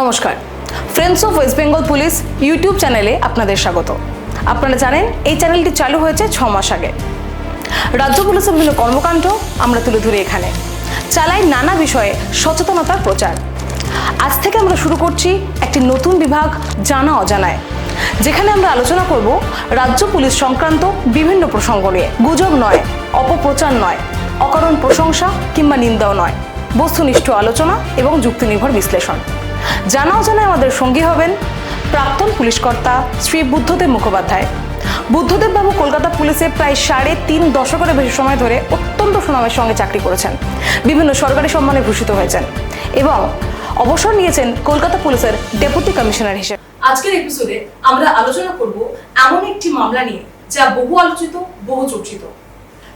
নমস্কার। Friends of West Bengal police YouTube চ্যানেলে আপনাদের স্বাগত। আপনারা জানেন, এই চ্যানেলটি চালু হয়েছে ছ মাস আগে। রাজ্য পুলিশের বিভিন্ন কর্মকাণ্ড আমরা তুলে ধরি এখানে। চালাই নানা বিষয়ে সচেতনতার প্রচার। আজ থেকে আমরা শুরু করছি একটি নতুন বিভাগ জানা অজানায়। যেখানে আমরা আলোচনা করব রাজ্য পুলিশ সংক্রান্ত বিভিন্ন প্রসঙ্গ নিয়ে। গুজব নয়, অপপ্রচার নয়, অকারণ প্রশংসা কিংবা নিন্দাও নয়। বস্তুনিষ্ঠ আলোচনা এবং যুক্তিনির্ভর বিশ্লেষণ। জানা অজানায় আমাদের সঙ্গী হবেন প্রাক্তন পুলিশকর্তা শ্রী বুদ্ধদেব মুখোপাধ্যায়। বুদ্ধদেব বাবু কলকাতা পুলিশে প্রায় সাড়ে তিন দশকেরও বেশি সময় ধরে অত্যন্ত সুনামের সঙ্গে চাকরি করেছেন। বিভিন্ন সরকারি সম্মানে ভূষিত হয়েছেন এবং অবসর নিয়েছেন কলকাতা পুলিশের ডেপুটি কমিশনার হিসেবে। আজকের এপিসোডে আমরা আলোচনা করব এমন একটি মামলা নিয়ে যা বহু আলোচিত, বহু চর্চিত।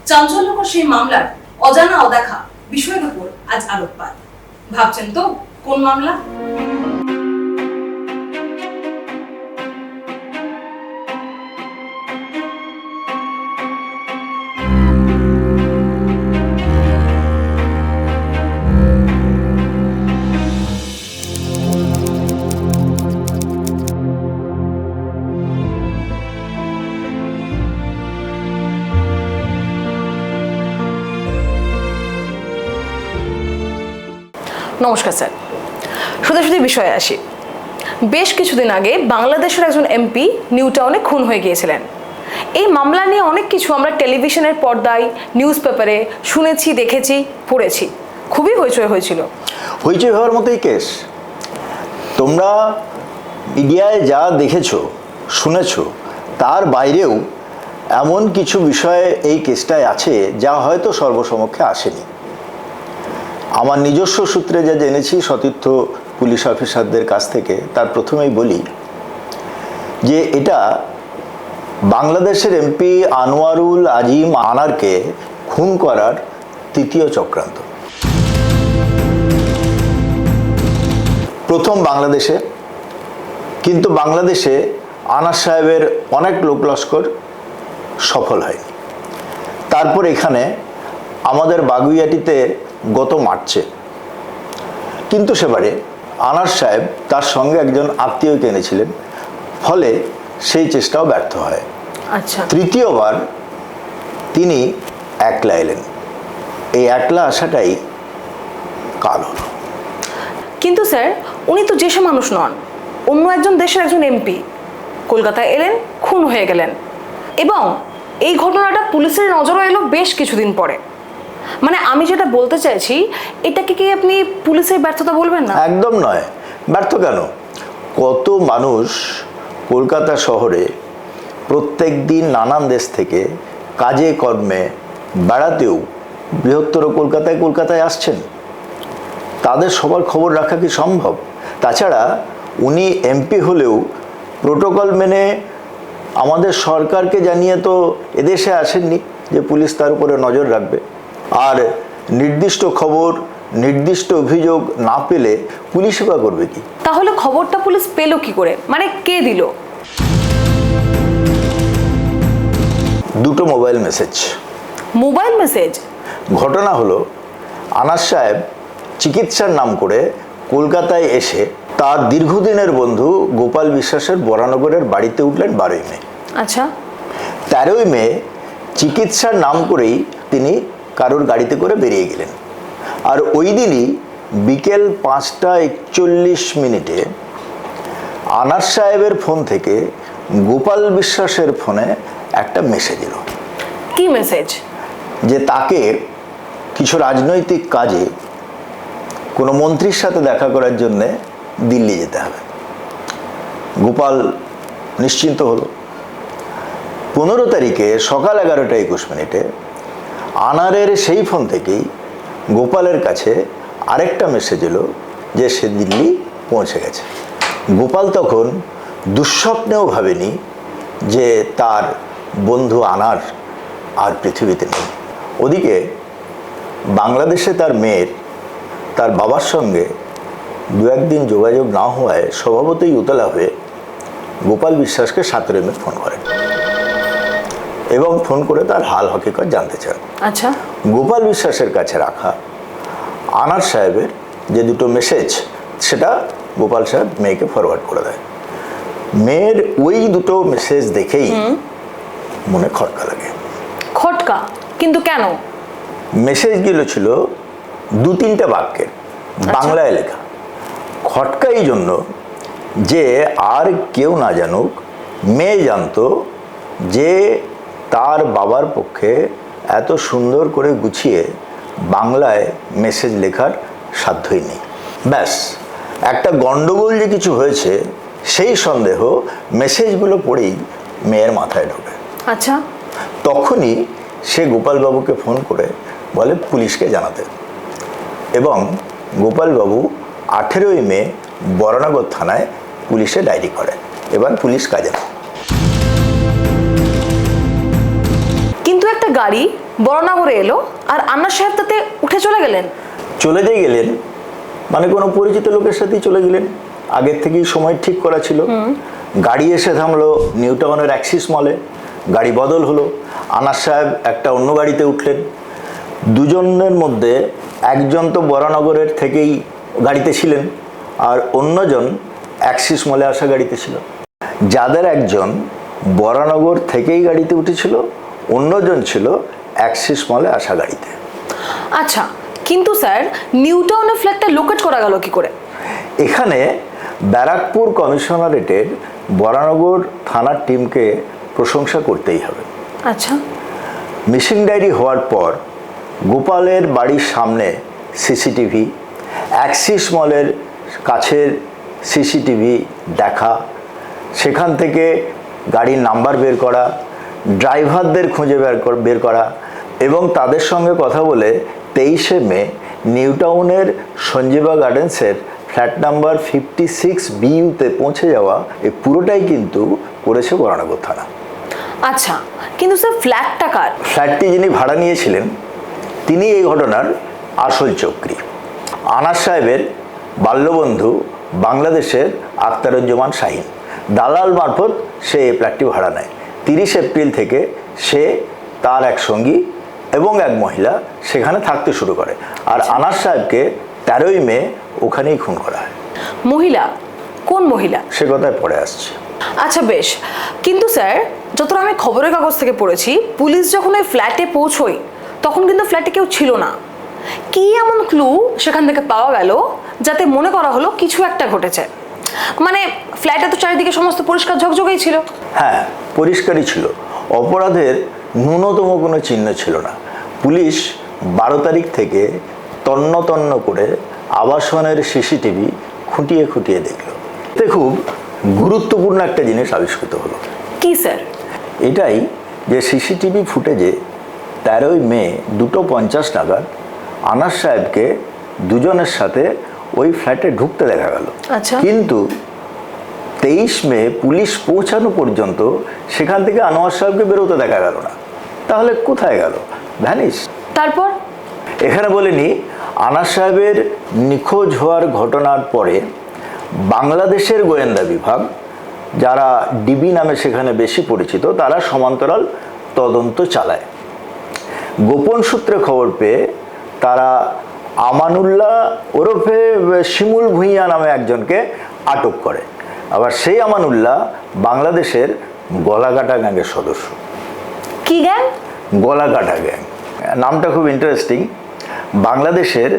চাঞ্চল্যকর সেই মামলার অজানা অদেখা বিষয়ের উপর আজ আলোকপাত। ভাবছেন তো? কোন মামলা নমস্কার স্যার সোজাসুজি বিষয়ে আসি। বেশ কিছুদিন আগে বাংলাদেশের একজন এমপি নিউ টাউনে খুন হয়ে গিয়েছিলেন। এই মামলা নিয়ে অনেক কিছু আমরা টেলিভিশনের পর্দায়, নিউজ পেপারে শুনেছি, দেখেছি, পড়েছি। খুবই হইচই হয়েছিল। হইচই হওয়ার মতোই কেস। তোমরা মিডিয়ায় যা দেখেছ, শুনেছো, তার বাইরেও এমন কিছু বিষয়ে এই কেসটায় আছে যা হয়তো সর্বসমক্ষে আসেনি। আমার নিজস্ব সূত্রে যা জেনেছি, সতীর্থ পুলিশ অফিসারদের কাছ থেকে তার প্রথমেই বলি যে এটা বাংলাদেশের এমপি আনোয়ারুল আজিম আনারকে খুন করার তৃতীয় চক্রান্ত। প্রথম বাংলাদেশে, কিন্তু বাংলাদেশে আনার সাহেবের অনেক লোক লস্কর সফল হয় তারপর এখানে আমাদের বাগুইয়াটিতে গত মার্চে, কিন্তু সেবারে আনাস সাহেব তার সঙ্গে একজন আত্মীয়কে এনেছিলেন। ফলে সেই চেষ্টাও ব্যর্থ হয়। আচ্ছা। তৃতীয়বার তিনি একলা এলেন। এই একলা আসাটাই কাল হলো কিন্তু স্যার উনি তো দেশে মানুষ নন। অন্য একজন দেশের একজন এমপি। কলকাতায় এলেন খুন হয়ে গেলেন। এবং এই ঘটনাটা পুলিশের নজরও এলো বেশ কিছুদিন পরে। মানে আমি যেটা বলতে চাইছি, এটাকে কি আপনি পুলিশের ব্যর্থতা বলবেন না? একদম নয়। ব্যর্থ কেন? কত মানুষ কলকাতা শহরে প্রত্যেক দিন নানান দেশ থেকে কাজে, কর্মে বেড়াতেও বৃহত্তর কলকাতায় কলকাতায় আসছেন। তাদের সবার খবর রাখা কি সম্ভব? তাছাড়া উনি এমপি হলেও প্রোটোকল মেনে আমাদের সরকারকে জানিয়ে তো এদেশে আসেননি যে পুলিশ তার উপরে নজর রাখবে। আর নির্দিষ্ট খবর নির্দিষ্ট অভিযোগ না পেলে পুলিশ সেবা করবে কি? তাহলে খবরটা পুলিশ পেল কি করে? মানে কে দিল? দুটো মোবাইল মেসেজ। Mobile message? ঘটনা হলো আনাস সাহেব চিকিৎসার নাম করে কলকাতায় এসে তার দীর্ঘদিনের বন্ধু গোপাল বিশ্বাসের বরানগরের বাড়িতে উঠলেন বারোই মে। আচ্ছা। তেরোই মে চিকিৎসার নাম করেই তিনি কারোর গাড়িতে করে বেরিয়ে গেলেন। আর ওই দিনই বিকেল পাঁচটা একচল্লিশ মিনিটে আনার সাহেবের ফোন থেকে গোপাল বিশ্বাসের ফোনে একটা মেসেজ এলো। কি মেসেজ যে তাকে কিছু রাজনৈতিক কাজে কোনো মন্ত্রীর সাথে দেখা করার জন্যে দিল্লি যেতে হবে। গোপাল নিশ্চিন্ত হলো। পনেরো তারিখে সকাল এগারোটা একুশ মিনিটে আনারের সেই ফোন থেকেই গোপালের কাছে আরেকটা মেসেজ এলো যে সে দিল্লি পৌঁছে গেছে। গোপাল তখন দুঃস্বপ্নেও ভাবেনি যে তার বন্ধু আনার আর পৃথিবীতে নেই। ওদিকে বাংলাদেশে তার মেয়ের, তার বাবার সঙ্গে দু একদিন যোগাযোগ না হওয়ায় স্বভাবতই উতলা হয়ে গোপাল বিশ্বাসকে সাঁতরে মে ফোন করেন এবং ফোন করে তার হাল হকিকত জানতে চান। আচ্ছা। গোপাল বিশ্বাসের কাছে রাখা আনার সাহেবের যে দুটো মেসেজ সেটা গোপাল সাহেব মেয়েকে ফরওয়ার্ড করে দেয়। মেয়ের ওই দুটো মেসেজ দেখেই মনে খটকা লাগে। খটকা? কিন্তু কেন? মেসেজগুলো ছিল দু তিনটা বাক্যের বাংলায় লেখা। খটকা এই জন্য যে আর কেউ না জানুক মেয়ে জানতো যে তার বাবার পক্ষে এত সুন্দর করে গুছিয়ে বাংলায় মেসেজ লেখার সাধ্যই নেই। ব্যাস একটা গণ্ডগোল যে কিছু হয়েছে সেই সন্দেহ মেসেজগুলো পড়েই মেয়ের মাথায় ঢোকে। আচ্ছা। তখনই সে গোপালবাবুকে ফোন করে বলে পুলিশকে জানাতে। এবং গোপালবাবু আঠেরোই মে বরানগর থানায় পুলিশে ডায়েরি করে। এবার পুলিশ কাজে গাড়ি বড়নগরে এলো আর আন্না সাহেব তাতে উঠে চলে গেলেন। চলে যে গেলেন? মানে কোনো পরিচিত লোকের সাথেই চলে গেলেন? আগের থেকেই সময় ঠিক করা ছিল। গাড়ি এসে থামলো নিউ টাউনের অ্যাক্সিস মলে। গাড়ি বদল হলো। আনাস সাহেব একটা অন্য গাড়িতে উঠলেন। দুজনের মধ্যে একজন তো বরানগরের থেকেই গাড়িতে ছিলেন আর অন্যজন অ্যাক্সিস মলে আসা গাড়িতে ছিল। যাদের একজন বরানগর থেকেই গাড়িতে উঠেছিল অন্যজন ছিল অ্যাক্সিস মলে আসা গাড়িতে। আচ্ছা কিন্তু স্যার নিউ টাউনের ফ্ল্যাটটা লোকেট করা গেল কি করে? এখানে ব্যারাকপুর কমিশনারেটের বরানগর থানার টিমকে প্রশংসা করতেই হবে। আচ্ছা। মিসিং ডায়েরি হওয়ার পর গোপালের বাড়ির সামনে সিসিটিভি অ্যাক্সিস মলের কাছের সিসিটিভি দেখা সেখান থেকে গাড়ির নাম্বার বের করা ড্রাইভারদের খুঁজে বের কর- বের করা এবং তাদের সঙ্গে কথা বলে তেইশে মে নিউ টাউনের সঞ্জীবা গার্ডেন্সের ফ্ল্যাট নাম্বার ফিফটি সিক্স বিইউতে পৌঁছে যাওয়া এই পুরোটাই কিন্তু করেছে বরানগর থানা। আচ্ছা কিন্তু স্যার ফ্ল্যাটটা কার? ফ্ল্যাটটি যিনি ভাড়া নিয়েছিলেন তিনি এই ঘটনার আসল চক্রী। আনার সাহেবের বাল্যবন্ধু বাংলাদেশের আখতারুজ্জামান শাহিন। দালাল মারফত সে এই ফ্ল্যাটটি ভাড়া নেয়। তিরিশ এপ্রিল থেকে সে তার এক সঙ্গী এবং এক মহিলা সেখানে থাকতে শুরু করে। আর আনার সাহেবকে তেরোই মে ওখানেই খুন করা হয়। মহিলা? কোন মহিলা? সে কথায় পড়ে আসছে। আচ্ছা বেশ। কিন্তু স্যার যতটা আমি খবরের কাগজ থেকে পড়েছি পুলিশ যখন ওই ফ্ল্যাটে পৌঁছয় তখন কিন্তু ফ্ল্যাটে কেউ ছিল না। কি এমন ক্লু সেখান থেকে পাওয়া গেল যাতে মনে করা হলো কিছু একটা ঘটেছে? মানে ফ্ল্যাটে তো চারিদিকে সমস্ত পরিষ্কার ঝকঝকেই ছিল। হ্যাঁ পরিষ্কারই ছিল। অপরাধের ন্যূনতম কোনো চিহ্ন ছিল না। পুলিশ বারো তারিখ থেকে তন্ন তন্ন করে আবাসনের সিসিটিভি খুঁটিয়ে খুঁটিয়ে দেখল। এতে খুব গুরুত্বপূর্ণ একটা জিনিস আবিষ্কৃত হলো। কি স্যার? এটাই যে সিসিটিভি ফুটেজে তেরোই মে দুটো পঞ্চাশ নাগাদ আনাস সাহেবকে দুজনের সাথে ওই ফ্ল্যাটে ঢুকতে দেখা গেল। আচ্ছা। কিন্তু তেইশ মে পুলিশ পৌঁছানো পর্যন্ত সেখান থেকে আনোয়ার সাহেবকে বেরোতে দেখা গেল না। তাহলে কোথায় গেল? ভ্যানিস তারপর? এখানে বলিনি আনার সাহেবের নিখোঁজ হওয়ার ঘটনার পরে বাংলাদেশের গোয়েন্দা বিভাগ যারা ডিবি নামে সেখানে বেশি পরিচিত তারা সমান্তরাল তদন্ত চালায়। গোপন সূত্রে খবর পেয়ে তারা আমানুল্লাহ ওরফে শিমুল ভুঁইয়া নামে একজনকে আটক করে। আবার সেই আমানুল্লাহ বাংলাদেশের গলাকাটা গ্যাংয়ের সদস্য। কি গ্যাং? গলাকাটা গ্যাং। নামটা খুব ইন্টারেস্টিং বাংলাদেশের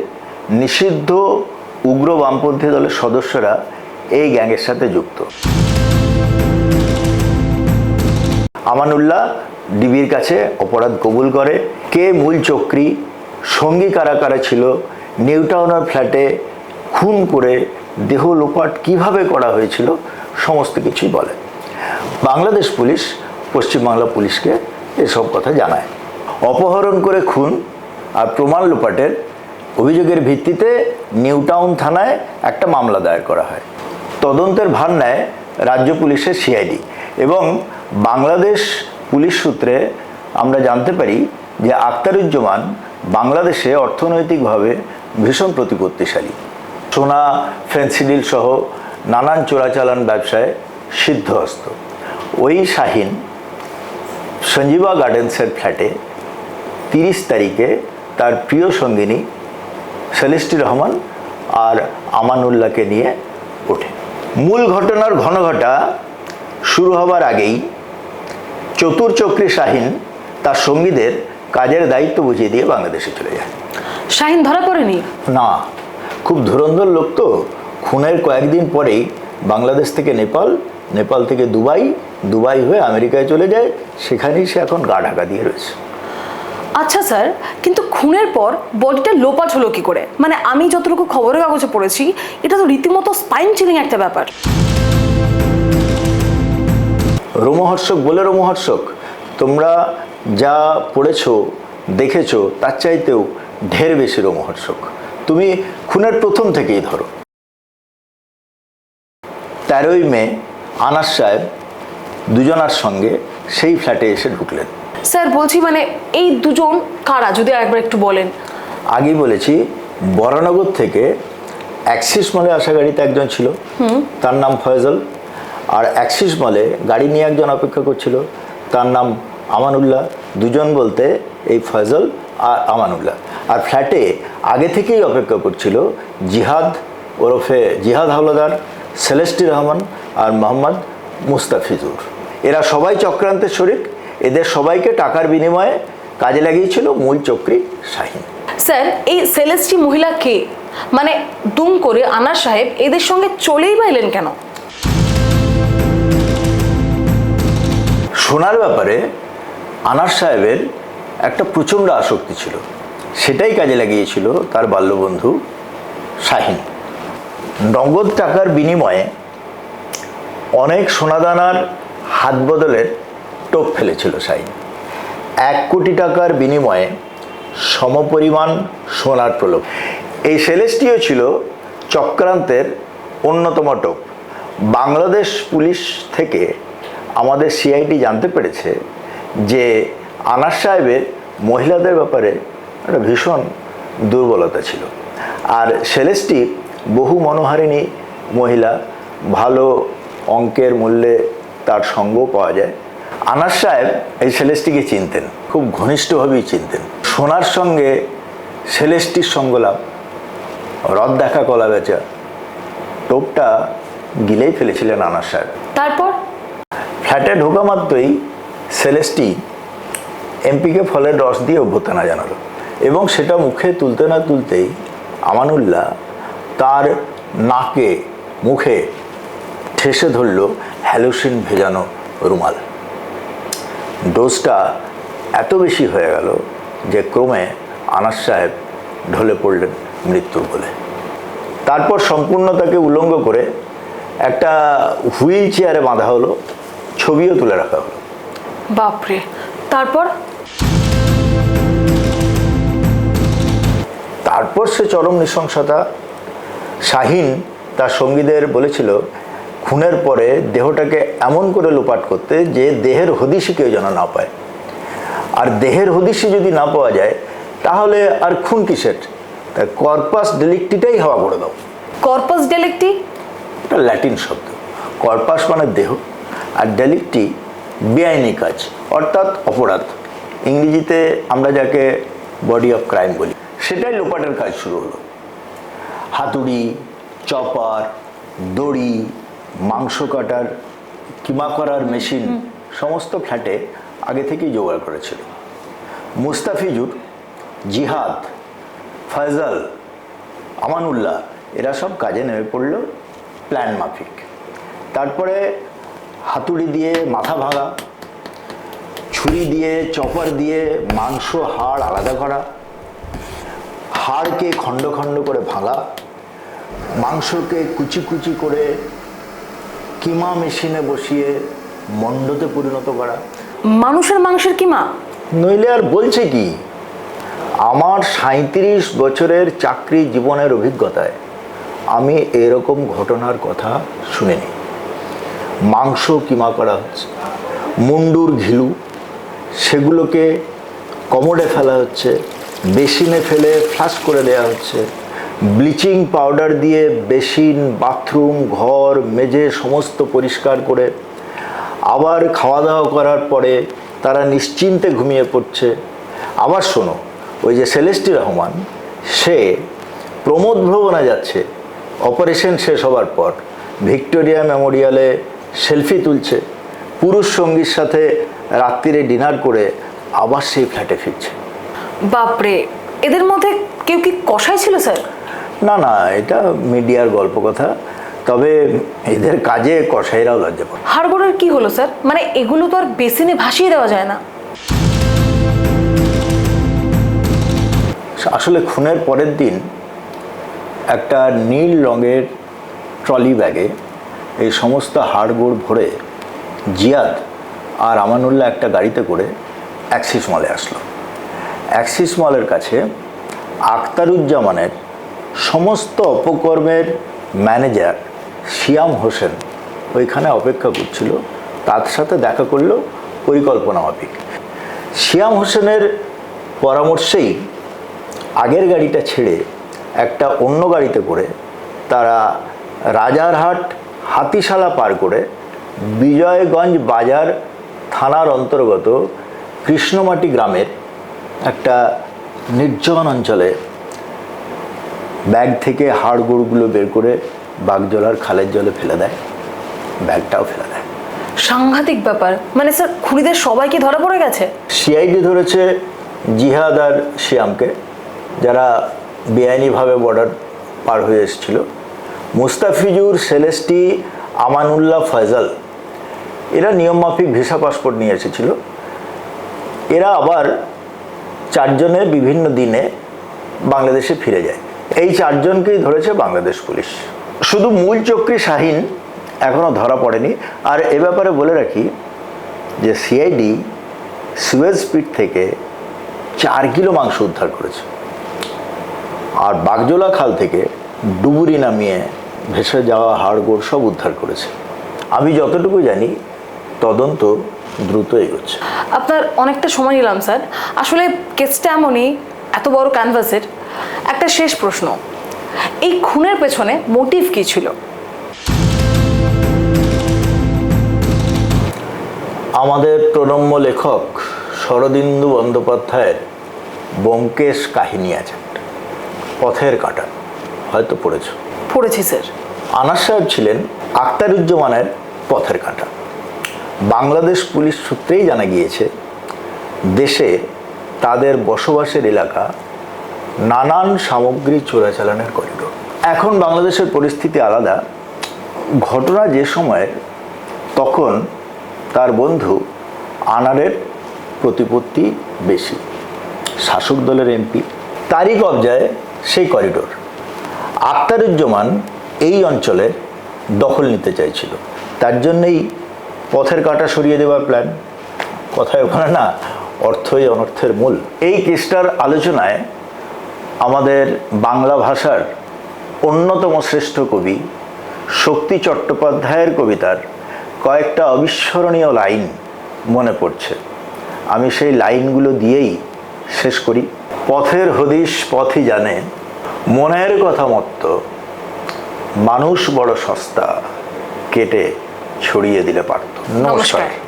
নিষিদ্ধ উগ্র বামপন্থী দলের সদস্যরা এই গ্যাংয়ের সাথে যুক্ত। আমানুল্লাহ ডিবির কাছে অপরাধ কবুল করে। কে মূল চক্রী সঙ্গী কারা কারা ছিল? নিউটাউনার ফ্ল্যাটে খুন করে দেহ লোপাট কীভাবে করা হয়েছিল? সমস্ত কিছুই বলে। বাংলাদেশ পুলিশ পশ্চিমবাংলা পুলিশকে এসব কথা জানায়। অপহরণ করে খুন আর প্রমাণ লোপাটের অভিযোগের ভিত্তিতে নিউটাউন থানায় একটা মামলা দায়ের করা হয়। তদন্তের ভার নেয় রাজ্য পুলিশের সিআইডি এবং বাংলাদেশ পুলিশ সূত্রে আমরা জানতে পারি যে আখতারুজ্জামান বাংলাদেশে অর্থনৈতিকভাবে ভীষণ প্রতিপত্তিশালী। সোনা ফেন্সিডিল সহ নানান চোরাচালান ব্যবসায় সিদ্ধহস্ত। ওই শাহিন সঞ্জীবা গার্ডেন্সের ফ্ল্যাটে তিরিশ তারিখে তার প্রিয় সঙ্গিনী সেলেস্টি রহমান আর আমানুল্লাহকে নিয়ে ওঠে। মূল ঘটনার ঘনঘটা শুরু হবার আগেই চতুর চক্রী শাহিন তার সঙ্গীদের কাজের দায়িত্ব বুঝিয়ে দিয়ে বাংলাদেশে চলে যায়। শাহিন ধরা পড়েনি? না খুব ধুরন্ধর লোক তো। খুনের কয়েকদিন পরেই বাংলাদেশ থেকে নেপাল নেপাল থেকে দুবাই দুবাই হয়ে আমেরিকায় চলে যায়। সেখানেই সে এখন গা ঢাকা দিয়ে রয়েছে। আচ্ছা স্যার কিন্তু খুনের পর বডিটা লোপাট হলো কি করে? মানে আমি যতটুকু খবরের কাগজে পড়েছি এটা তো রীতিমতো স্পাইন চিলিং একটা ব্যাপার। রোমহর্ষক বলে রোমহর্ষক। তোমরা যা পড়েছো দেখেছ তার চাইতেও ঢের বেশি রোমহর্ষক। তুমি খুনের প্রথম থেকেই ধরো। তেরোই মে আনাস সাহেব দুজনার সঙ্গে সেই ফ্ল্যাটে এসে ঢুকলেন। স্যার বলছি মানে এই দুজন কারা যদি একবার একটু বলেন? আগেই বলেছি বরানগর থেকে অ্যাক্সিস মলে আসা গাড়িতে একজন ছিল। তার নাম ফয়জল। আর অ্যাক্সিস মলে গাড়ি নিয়ে একজন অপেক্ষা করছিল। তার নাম আমানুল্লাহ। দুজন বলতে এই ফয়জল আর আমানুল্লাহ। আর ফ্ল্যাটে আগে থেকেই অপেক্ষা করছিল জিহাদ ওরফে জিহাদ হাওলাদার, সেলেস্টি রহমান আর মোহাম্মদ মুস্তাফিজুর। এরা সবাই চক্রান্তের শরিক। এদের সবাইকে টাকার বিনিময়ে কাজে লাগিয়েছিল মূল চক্রী শাহিন। স্যার, এই সেলেস্টি মহিলা কে? মানে দুম করে আনা সাহেব এদের সঙ্গে চলেই বা এলেন কেন? সোনার ব্যাপারে আনার সাহেবের একটা প্রচণ্ড আসক্তি ছিল। সেটাই কাজে লাগিয়েছিল তার বাল্যবন্ধু শাহিন। নগদ টাকার বিনিময়ে অনেক সোনাদানার হাত বদলের টোপ ফেলেছিল শাহিন। এক কোটি টাকার বিনিময়ে সমপরিমাণ সোনার প্রলোভ। এই সেলেস্টিও ছিল চক্রান্তের অন্যতম টোপ। বাংলাদেশ পুলিশ থেকে আমাদের সিআইডি জানতে পেরেছে যে আনার সাহেবের মহিলাদের ব্যাপারে একটা ভীষণ দুর্বলতা ছিল। আর সেলেস্টি বহু মনোহারিণী মহিলা, ভালো অঙ্কের মূল্যে তার সঙ্গ পাওয়া যায়। আনার সাহেব এই সেলেস্টিকে চিনতেন, খুব ঘনিষ্ঠভাবেই চিনতেন। সোনার সঙ্গে সেলেস্টির সঙ্গলাভ রদ দেখা কলা বেচা টোপটা গিলেই ফেলেছিলেন আনার সাহেব। তারপর? ফ্ল্যাটে ঢোকা মাত্রই সেলেস্টি এমপিকে ফলের রস দিয়ে অভ্যর্থনা জানালো। এবং সেটা মুখে তুলতে না তুলতেই আমানুল্লাহ তার নাকে, মুখে ঠেসে ধরল হ্যালোসিন ভেজানো রুমাল। ডোজটা এত বেশি হয়ে গেল যে ক্রমে আনাস সাহেব ঢলে পড়লেন মৃত্যুর বলে তারপর সম্পূর্ণ তাকে উলঙ্গ করে একটা হুইল চেয়ারে বাঁধা হলো ছবিও তুলে রাখা হলো। বাপরে তারপর? তারপর সে চরম নৃশংসতা শাহিন তার সঙ্গীদের বলেছিল খুনের পরে দেহটাকে এমন করে লোপাট করতে যে দেহের হদিশি কেউ যেন না পায়। আর দেহের হদিশি যদি না পাওয়া যায় তাহলে আর খুন কিসের? তাই কর্পাস ডেলিকটিটাই হওয়া করে দাও। কর্পাস ডেলেক্টি? ল্যাটিন শব্দ। কর্পাস মানে দেহ। আর ডেলিকটি বেআইনি কাজ অর্থাৎ অপরাধ। ইংরেজিতে আমরা যাকে বডি অফ ক্রাইম বলি সেটাই লোপাটের কাজ শুরু হলো। হাতুড়ি চপার দড়ি মাংস কাটার কিমা করার মেশিন সমস্ত ফ্ল্যাটে আগে থেকেই জোগাড় করেছিল। মুস্তাফিজুর জিহাদ ফয়জাল আমানুল্লাহ এরা সব কাজে নেমে পড়ল প্ল্যান মাফিক। তারপরে হাতুড়ি দিয়ে মাথা ভাঙা ছুরি দিয়ে চপার দিয়ে মাংস হাড় আলাদা করা হাড়কে খণ্ড খণ্ড করে ভাঙা মাংসকে কুচি কুচি করে কিমা মেশিনে বসিয়ে মণ্ডতে পরিণত করা। মানুষের মাংসের কিমা? নইলে আর বলছে কি? আমার সাঁত্রিশ বছরের চাকরি জীবনের অভিজ্ঞতায় আমি এরকম ঘটনার কথা শুনিনি। মাংস কিমা করা হচ্ছে। মুন্ডুর ঘিলু, সেগুলোকে কমোডে ফেলা হচ্ছে, বেসিনে ফেলে ফ্লাশ করে দেওয়া হচ্ছে, ব্লিচিং পাউডার দিয়ে বেসিন, বাথরুম, ঘর, মেঝে সমস্ত পরিষ্কার করে আবার খাওয়া দাওয়া করার পরে তারা নিশ্চিন্তে ঘুমিয়ে পড়ছে। আবার শোনো, ওই যে সেলেস্টি রহমান, সে প্রমোদ ভ্রমণে যাচ্ছে, অপারেশন শেষ হবার পর ভিক্টোরিয়া মেমোরিয়ালে সেলফি তুলছে। পুরুষ সঙ্গীর সাথে রাত্রিরে ডিনার করে আবার সেই ফ্ল্যাটে ফিরছে। বাপরে এদের মধ্যে কেউ কি কষাই ছিল স্যার? না না এটা মিডিয়ার গল্প কথা। তবে এদের কাজে কসাইরাও লজ্জা পায়। হাড়গোড়ের কি হলো স্যার? মানে এগুলো তো আর বেসিনে ভাসিয়ে দেওয়া যায় না। আসলে খুনের পরের দিন একটা নীল রঙের ট্রলি ব্যাগে এই সমস্ত হাড়গোড় ভরে জিয়াদ আর আমানুল্লাহ একটা গাড়িতে করে অ্যাক্সিস মলে আসলো। অ্যাক্সিস মলের কাছে আখতারুজ্জামানের সমস্ত অপকর্মের ম্যানেজার শিয়াম হোসেন ওইখানে অপেক্ষা করছিল, তার সাথে দেখা করল পরিকল্পনা মাফিক। শিয়াম হোসেনের পরামর্শেই আগের গাড়িটা ছেড়ে একটা অন্য গাড়িতে করে তারা রাজারহাট হাতিশালা পার করে বিজয়গঞ্জ বাজার থানার অন্তর্গত কৃষ্ণমাটি গ্রামের একটা নির্জন অঞ্চলে ব্যাগ থেকে হাড়গোড়গুলো বের করে বাগজলার খালের জলে ফেলে দেয় ব্যাগটাও ফেলে দেয়। সাংঘাতিক ব্যাপার। মানে স্যার খুনিদের সবাই কি ধরা পড়ে গেছে? সিআইডি ধরেছে জিহাদ আর শিয়ামকে যারা বেআইনিভাবে বর্ডার পার হয়ে এসেছিল। মুস্তাফিজুর সেলেস্টি আমানুল্লাহ ফয়জাল, এরা নিয়মমাফিক ভিসা পাসপোর্ট নিয়ে এসেছিল। এরা আবার চারজনে বিভিন্ন দিনে বাংলাদেশে ফিরে যায়। এই চারজনকেই ধরেছে বাংলাদেশ পুলিশ। শুধু মূল চক্রী শাহিন এখনও ধরা পড়েনি। আর এ ব্যাপারে বলে রাখি যে সিআইডি সুয়েজ পিট থেকে চার কিলো মাংস উদ্ধার করেছে। আর বাগজোলা খাল থেকে ডুবুরি নামিয়ে ভেসে যাওয়া হাড়গোড় সব উদ্ধার করেছে। আমি যতটুকু জানি তদন্ত দ্রুত এগোচ্ছে। আপনার অনেকটা সময় নিলাম স্যার। আসলে কেসটা এমনই এত বড় ক্যানভাসের। একটা শেষ প্রশ্ন। এই খুনের পেছনে মোটিভ কি ছিল? আমাদের প্রণম্য লেখক শরদিন্দু বন্দ্যোপাধ্যায়ের ব্যোমকেশ কাহিনী আছে। পথের কাঁটা হয়তো পড়েছ। পড়েছি, স্যার। আনাস সাহেব ছিলেন আখতারুজ্জামানের পথের কাঁটা। বাংলাদেশ পুলিশ সূত্রেই জানা গিয়েছে, দেশে তাদের বসবাসের এলাকা নানান সামগ্রী চোরাচালানের করিডোর এখন বাংলাদেশের পরিস্থিতি আলাদা। ঘটনা যে সময়ের তখন তার বন্ধু আনারের প্রতিপত্তি বেশি। শাসক দলের এমপি। তারই কবজায় সেই করিডোর আখতারুজ্জামান এই অঞ্চলে দখল নিতে চাইছিল। তার জন্যই পথের কাঁটা সরিয়ে দেওয়ার প্ল্যান কথায় ওখানে না অর্থই অনর্থের মূল। এই কেসটার আলোচনায় আমাদের বাংলা ভাষার অন্যতম শ্রেষ্ঠ কবি শক্তি চট্টোপাধ্যায়ের কবিতার কয়েকটা অবিস্মরণীয় লাইন মনে পড়ছে। আমি সেই লাইনগুলো দিয়েই শেষ করি। পথের হদিশ পথই জানে মনের কথা মত্ত। মানুষ বড় সস্তা কেটে ছড়িয়ে দিলে পারত। নমস্কার।